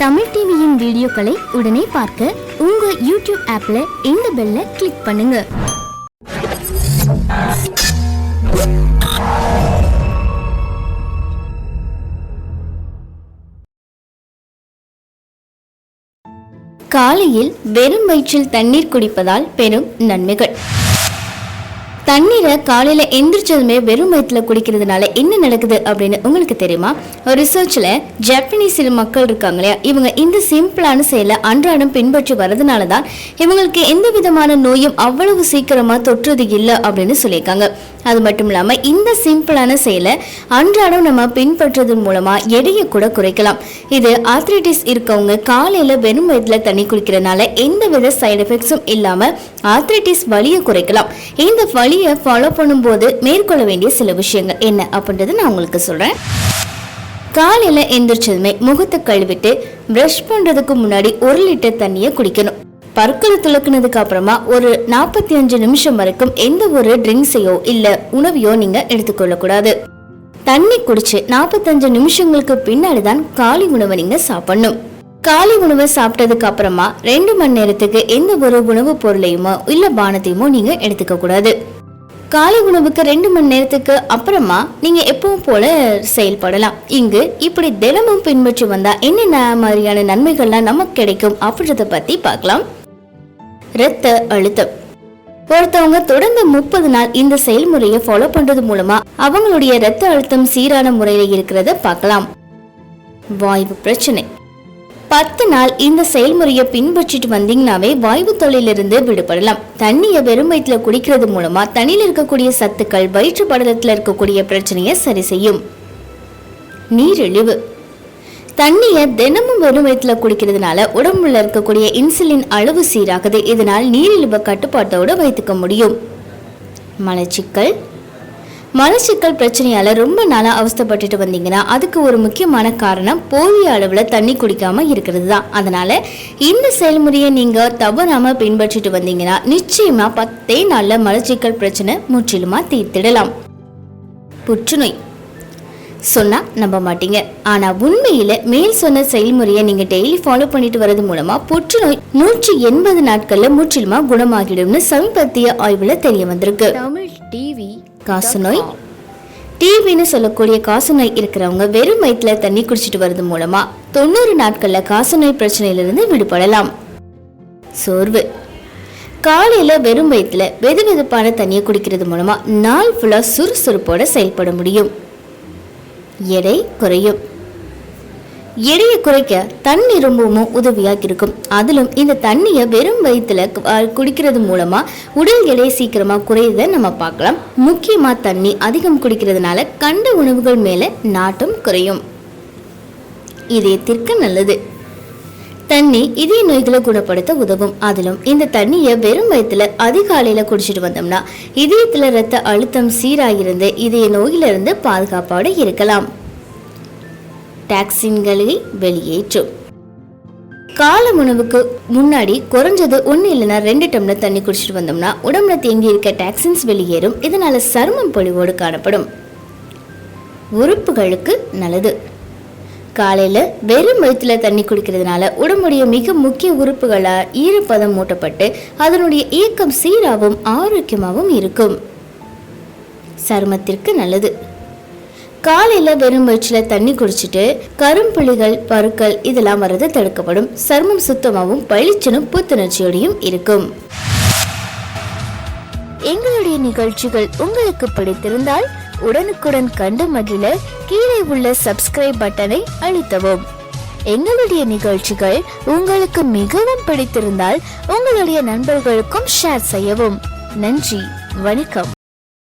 தமிழ் டிவியின் வீடியோக்களை உடனே பார்க்க உங்க யூடியூப் ஆப்ல இந்த பெல்ல கிளிக் பண்ணுங்க. காலையில் வெறும் வயிற்றில் தண்ணீர் குடிப்பதால் பெரும் நன்மைகள். தண்ணீரை காலையில எந்திரிச்சதுமே வெறும் வயிற்றுல குடிக்கிறதுனால என்ன நடக்குது அப்படின்னு உங்களுக்கு தெரியுமா? ஒரு ரிசர்ச்ல ஜப்பனீஸ் மக்கள் இருக்காங்க இல்லையா? இவங்க இந்த சிம்பிளான செயலை அன்றாடம் பின்பற்றி வரதுனால தான் இவங்களுக்கு எந்த விதமான நோயும் அவ்வளவு சீக்கிரமா தொற்றுறது இல்லை அப்படின்னு சொல்லியிருக்காங்க. அது மட்டும் இல்லாம இந்த சிம்பிளான செயலை அன்றாடம் நம்ம பின்பற்றுறதன் மூலமா எடையை கூட குறைக்கலாம். இது ஆர்த்ரைட்டிஸ் இருக்கவங்க காலையில வெறும் வயிற்றுல தண்ணி குடிக்கிறதுனால எந்த வித சைடு எஃபெக்ட்ஸும் இல்லாம ஆர்த்ரைட்டிஸ் வலியை குறைக்கலாம். இந்த வலியை ஃபாலோ பண்ணும்போது மேற்கொள்ள வேண்டிய சில விஷயங்கள் என்ன அப்படின்றத நான் உங்களுக்கு சொல்றேன். காலையில் எந்திரிச்சதுமே முகத்தை கழுவிட்டு ப்ரஷ் பண்ணுறதுக்கு முன்னாடி ஒரு லிட்டர் தண்ணியை குடிக்கணும். பற்களை துளக்குனதுக்கு அப்புறமா ஒரு நாற்பத்தி அஞ்சு நிமிஷம் வரைக்கும் எந்த ஒரு ட்ரிங்க்ஸையோ இல்லை உணவையோ நீங்க எடுத்துக்கொள்ளக்கூடாது. தண்ணி குடிச்சு நாற்பத்தஞ்சு நிமிஷங்களுக்கு பின்னாடி தான் காலை உணவை நீங்க சாப்பிடணும். காலை உணவை சாப்பிட்டதுக்கு அப்புறமா ரெண்டு மணி நேரத்துக்கு எந்த ஒரு உணவுப் பொருளையுமோ இல்லை பானத்தையுமோ நீங்கள் எடுத்துக்க கூடாது காலை உணவுக்கு ரெண்டு மணி நேரத்துக்கு அப்புறமா நீங்க எப்பவும் போல செயல்படலாம். இங்கு இப்படி தினமும் பின்பற்றி வந்தா என்னென்ன மாதிரியான நன்மைகள்லாம் நமக்கு கிடைக்கும் அப்படின்றத பத்தி பார்க்கலாம். இரத்த அழுத்தம். ஒருத்தவங்க தொடர்ந்து முப்பது நாள் இந்த செயல்முறையை ஃபாலோ பண்றது மூலமா அவங்களுடைய இரத்த அழுத்தம் சீரான முறையில இருக்கிறத பார்க்கலாம். வாய்வு பிரச்சனை. பத்து நாள் இந்த செயல்முறையை பின்பற்றிட்டு வந்தீங்கன்னாவே வாய்வு தொழிலிருந்து விடுபடலாம். தண்ணியை வெறும் வயிற்றுல குடிக்கிறது மூலமா தண்ணியில் இருக்கக்கூடிய சத்துக்கள் வயிற்று படலத்தில் இருக்கக்கூடிய பிரச்சனையை சரி செய்யும். நீரிழிவு. தண்ணியை தினமும் வெறும் வயிற்றுல குடிக்கிறதுனால உடம்புல இருக்கக்கூடிய இன்சுலின் அளவு சீராகுது. இதனால் நீரிழிவு கட்டுப்பாட்டோடு வைத்துக்க முடியும். மலச்சிக்கல். மலச்சிக்கல் பிரச்சனையால் ரொம்ப நாளாக அவஸ்தப்பட்டுட்டு வந்தீங்கன்னா அதுக்கு ஒரு முக்கியமான காரணம் போதிய அளவில் தண்ணி குடிக்காமல் இருக்கிறது தான் அதனால் இந்த செயல்முறையை நீங்கள் தவறாமல் பின்பற்றிட்டு வந்தீங்கன்னா நிச்சயமாக பத்தே நாளில் மலச்சிக்கல் பிரச்சனை முற்றிலுமா தீர்த்திடலாம். புற்றுநோய். சொன்னால் நம்ப மாட்டீங்க. ஆனால் உண்மையில் மேல் சொன்ன செயல்முறையை நீங்கள் டெய்லி ஃபாலோ பண்ணிட்டு வரது மூலமாக புற்றுநோய் நூற்றி எண்பது நாட்களில் முற்றிலுமா குணமாகிடும்னு சமீபத்திய ஆய்வில் தெரிய வந்திருக்கு. தமிழ் காசநோய். டிவின்னு சொல்லக்கூடிய காசநோய் இருக்கிறவங்க வெறும் வயிற்றுல தண்ணி குடிச்சிட்டு வரது மூலமா தொண்ணூறு நாட்கள்ல காசநோய் பிரச்சனையிலிருந்து விடுபடலாம். சோர்வு. காலையில வெறும் வயிற்றுல வெது வெதுப்பான தண்ணியை குடிக்கிறது மூலமா நாள் ஃபுல்லா சுறுசுறுப்போட செயல்பட முடியும். எடை குறையும். எடையை குறைக்க தண்ணி ரொம்பவும் உதவியாக இருக்கும் அதிலும் இந்த தண்ணியை வெறும் வயிற்றுல குடிக்கிறது மூலமா உடல் எடை சீக்கிரமா குறையதை நம்ம பார்க்கலாம். முக்கியமா தண்ணி அதிகம் குடிக்கிறதுனால கண்ட உணவுகள் மேல நாட்டம் குறையும். இதயத்திற்கு நல்லது. தண்ணி இதய நோய்களை குணப்படுத்த உதவும். அதிலும் இந்த தண்ணியை வெறும் வயிற்றுல அதிகாலையில குடிச்சிட்டு வந்தோம்னா இதயத்துல ரத்த அழுத்தம் சீராயிருந்து இதய நோயிலிருந்து பாதுகாப்போட இருக்கலாம். டாக்ஸின்களை வெளியேற்றும். கால உணவுக்கு முன்னாடி குறைஞ்சது ஒன்று இல்லைன்னா ரெண்டு டம்ளர் தண்ணி குடிச்சிட்டு வந்தோம்னா உடம்புல தேங்கி இருக்க டாக்ஸின்ஸ் வெளியேறும். இதனால சருமம் பொலிவோடு காணப்படும். உறுப்புகளுக்கு நல்லது. காலையில் வெறும் வயிற்றில் தண்ணி குடிக்கிறதுனால உடம்புடைய மிக முக்கிய உறுப்புகளால் ஈரப்பதம் மூட்டப்பட்டு அதனுடைய இயக்கம் சீராகவும் ஆரோக்கியமாகவும் இருக்கும். சருமத்திற்கு நல்லது. காலையில் வெறும் வயிற்றில் தண்ணி குடிச்சிட்டு கரும்புள்ளிகள் பருக்கள் இதெல்லாம் வர்றது தடுக்கப்படும். சர்மம் சுத்தமாகவும் பளிச்சனும் புத்துணர்ச்சியோடையும் இருக்கும். எங்களுடைய நிகழ்ச்சிகள் உங்களுக்கு பிடித்திருந்தால் உடனுக்குடன் கண்டு மகிழ கீழே உள்ள சப்ஸ்கிரைப் பட்டனை அழுத்தவும். எங்களுடைய நிகழ்ச்சிகள் உங்களுக்கு மிகவும் பிடித்திருந்தால் உங்களுடைய நண்பர்களுக்கும் ஷேர் செய்யவும். நன்றி வணக்கம்.